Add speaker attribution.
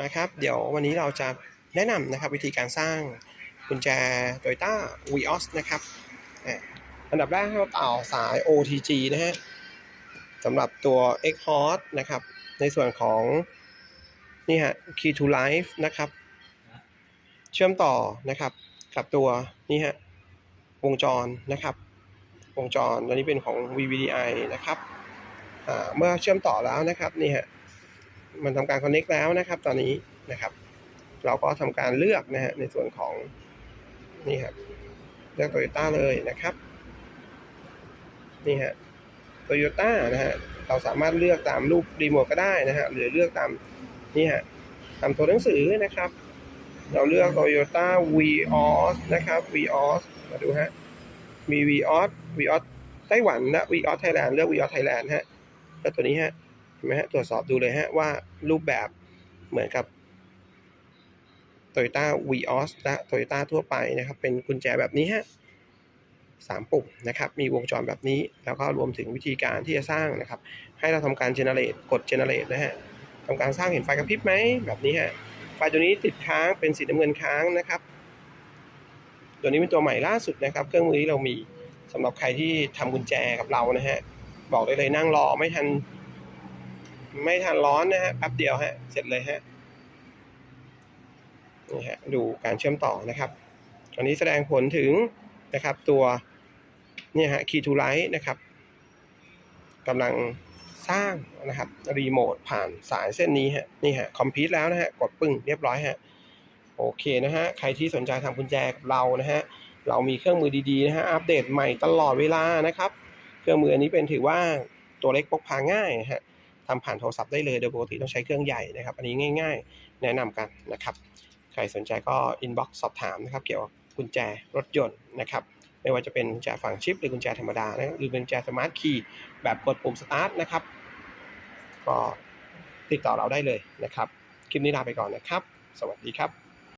Speaker 1: มาครับ เดี๋ยววันนี้เราจะแนะนำนะครับวิธีการสร้างกุญแจ Toyota Vios นะครับอันดับแรกให้เราต่อสาย OTG นะฮะสำหรับตัว x h o s นะครับ ในส่วนของ นี่ฮะ Key to Life นะครับ เชื่อมต่อนะครับ กับตัวนี่ฮะ วงจรนะครับ วงจรตัวนี้เป็นของ VVDI นะครับ เมื่อเชื่อมต่อแล้วนะครับ นี่ฮะ มันทำการ connect แล้วนะครับ ตอนนี้นะครับ เราก็ทำการเลือกนะฮะในส่วนของนี่ครับเลือก Toyota เลยนะครับนี่ฮะ Toyota นะฮะเราสามารถเลือกตามรูปรีโมทก็ได้นะฮะหรือเลือกตามนี่ฮะตามตัวหนังสือนะครับ เราเลือก Toyota Vios นะครับ Vios มาดูฮะมี Vios Vios ไต้หวันและ Vios Thailand เลือก Vios Thailand ฮะแล้วตัวนี้ฮะ เห็นไหมฮะตรวจสอบดูเลยฮะว่ารูปแบบเหมือนกับ Toyota Vios และ Toyota ทั่วไปนะครับ เป็นกุญแจแบบนี้ฮะสามปุ่มนะครับ มีวงจรแบบนี้ แล้วก็รวมถึงวิธีการที่จะสร้างนะครับ ให้เราทำการ generate กด generate นะฮะทำการสร้างเห็นไฟกระพริบไหมแบบนี้ฮะ ไฟตัวนี้ติดค้างเป็นสีน้ำเงินค้างนะครับ ตัวนี้เป็นตัวใหม่ล่าสุดนะครับ เครื่องมือที่เรามีสำหรับใครที่ทำกุญแจกับเรานะฮะ บอกได้เลยนั่งรอไม่ทัน ไม่ทันร้อนนะฮะแป๊บเดียวฮะ เสร็จเลยฮะ นี่ฮะ ดูการเชื่อมต่อนะครับ อันนี้แสดงผลถึงนะครับตัวนี่ฮะ key to light นะครับกำลังสร้างนะครับรีโมทผ่านสายเส้นนี้ฮะนี่ฮะคอมพิวต์แล้วนะฮะกดปึ้งเรียบร้อยฮะโอเคนะฮะใครที่สนใจทำกุญแจกับเรานะฮะเรามีเครื่องมือดีๆนะฮะอัปเดตใหม่ตลอดเวลานะครับ เครื่องมืออันนี้เป็นถือว่าตัวเล็กพกพาง่ายนะฮะ ทำผ่านโทรศัพท์ได้เลย โดยปกติต้องใช้เครื่องใหญ่นะครับ อันนี้ง่าย ๆ แนะนำกันนะครับ ใครสนใจก็อินบ็อกซ์สอบถามนะครับ เกี่ยวกับกุญแจรถยนต์นะครับ ไม่ว่าจะเป็นกุญแจฝังชิปหรือกุญแจธรรมดานะหรือเป็นกุญแจสมาร์ทคีย์แบบกดปุ่มสตาร์ทนะครับ ก็ติดต่อเราได้เลยนะครับ คลิปนี้ลาไปก่อนนะครับ สวัสดีครับ